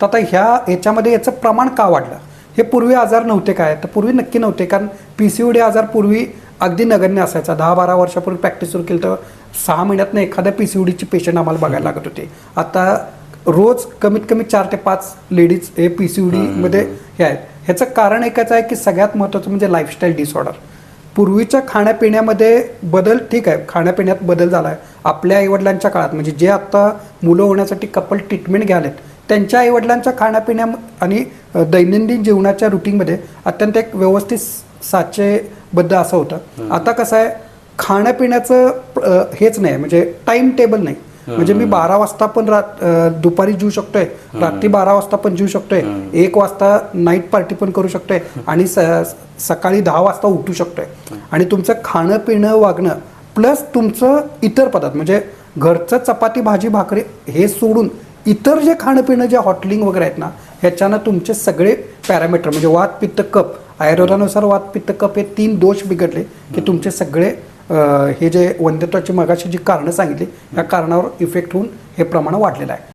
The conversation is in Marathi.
तर आता ह्या ह्याच्यामध्ये याचं प्रमाण का वाढलं? हे पूर्वी आजार नव्हते काय? तर पूर्वी नक्की नव्हते कारण पी सी डी आजार पूर्वी अगदी नगण्य असायचा. दहा बारा वर्षापूर्वी प्रॅक्टिस सुरू केली तर सहा महिन्यातनं एखाद्या पी सी डीची पेशंट आम्हाला बघायला लागत होते. आता रोज कमीत कमी चार ते पाच लेडीज हे पी सी मध्ये हे आहेत. ह्याचं कारण एकच आहे की सगळ्यात महत्त्वाचं म्हणजे लाईफस्टाईल डिसऑर्डर पूर्वीच्या खाण्यापिण्यामध्ये बदल ठीक आहे. खाण्यापिण्यात बदल झाला आहे आपल्या आईवडिलांच्या काळात म्हणजे जे आत्ता मुलं होण्यासाठी कपल ट्रीटमेंट घ्यालेत त्यांच्या आईवडिलांच्या खाण्यापिण्या आणि दैनंदिन जीवनाच्या रुटीनमध्ये अत्यंत एक व्यवस्थित साचेबद्ध असं होतं. आता कसं आहे खाण्यापिण्याचं हेच नाही म्हणजे टाइम टेबल नाही. म्हणजे मी बारा वाजता पण रात दुपारी जेऊ शकतोय रात्री बारा वाजता पण जेऊ शकतोय एक वाजता नाईट पार्टी पण करू शकतोय आणि स- सकाळी दहा वाजता उठू शकतोय. आणि तुमचं खाणं पिणं वागणं प्लस तुमचं इतर पदार्थ म्हणजे घरचं चपाती भाजी भाकरी हे सोडून इतर जे खाणंपिणं जे हॉटलिंग वगैरे आहेत ना ह्याच्यानं तुमचे सगळे पॅरामीटर म्हणजे वात पित्त कप आयुर्वेदानुसार वात पित्त कप हे तीन दोष बिघडले की तुमचे सगळे हे जे वंध्यत्वाची मगाशी जी कारणं सांगितली या कारणावर इफेक्ट होऊन हे प्रमाण वाढलेलं आहे.